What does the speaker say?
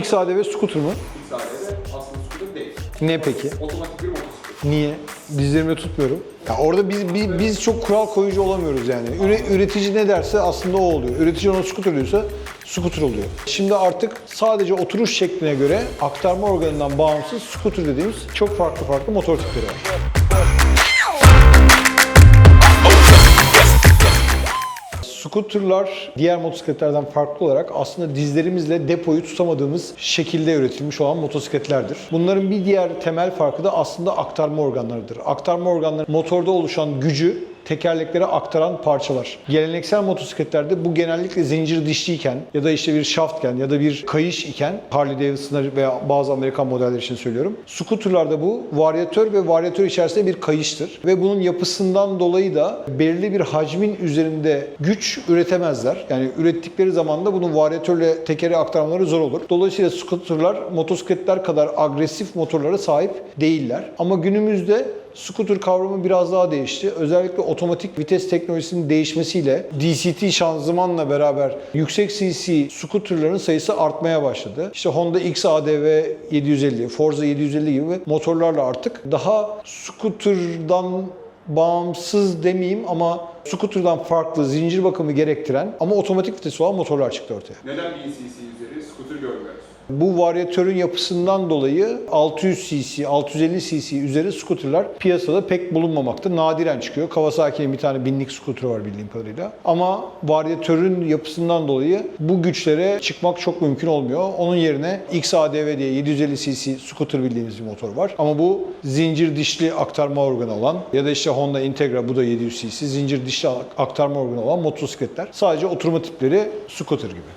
XADV scooter mu? XAD'de aslında scooter değil. Ne peki? Otomatik bir motosiklet. Niye? Dizlerimi tutmuyorum. Ya orada biz, biz, biz çok kural koyucu olamıyoruz yani. Üre- üretici ne derse aslında o oluyor. Üretici ona scooter diyorsa scooter oluyor. Şimdi artık sadece oturuş şekline göre aktarma organından bağımsız scooter dediğimiz çok farklı farklı motor tipleri var. Scooter'lar diğer motosikletlerden farklı olarak aslında dizlerimizle depoyu tutamadığımız şekilde üretilmiş olan motosikletlerdir. Bunların bir diğer temel farkı da aslında aktarma organlarıdır. Aktarma organları motorda oluşan gücü tekerleklere aktaran parçalar. Geleneksel motosikletlerde bu genellikle zincir dişliyken ya da işte bir şaftken ya da bir kayış iken Harley Davidson'lar veya bazı Amerikan modeller için söylüyorum. Scooter'larda bu varyatör ve varyatör içerisinde bir kayıştır. Ve bunun yapısından dolayı da belirli bir hacmin üzerinde güç üretemezler. Yani ürettikleri zaman da bunun varyatörle tekeri aktarmaları zor olur. Dolayısıyla scooter'lar motosikletler kadar agresif motorlara sahip değiller. Ama günümüzde Scooter kavramı biraz daha değişti. Özellikle otomatik vites teknolojisinin değişmesiyle DCT şanzımanla beraber yüksek cc scooterların sayısı artmaya başladı. İşte Honda XADV 750, Forza 750 gibi motorlarla artık daha scooter'dan bağımsız demeyeyim ama scooter'dan farklı zincir bakımı gerektiren ama otomatik vitesi olan motorlar çıktı ortaya. Neden 1000 cc üzeri scooter görmüyoruz? Bu varyatörün yapısından dolayı 600 cc, 650 cc üzeri scooterlar piyasada pek bulunmamakta. Nadiren çıkıyor. Kawasaki'nin bir tane binlik scooter var bildiğim kadarıyla. Ama varyatörün yapısından dolayı bu güçlere çıkmak çok mümkün olmuyor. Onun yerine XADV diye 750 cc scooter bildiğimiz bir motor var. Ama bu zincir dişli aktarma organı olan ya da işte Honda Integra bu da 700 cc zincir dişli aktarma organı olan motosikletler. Sadece oturma tipleri scooter gibi.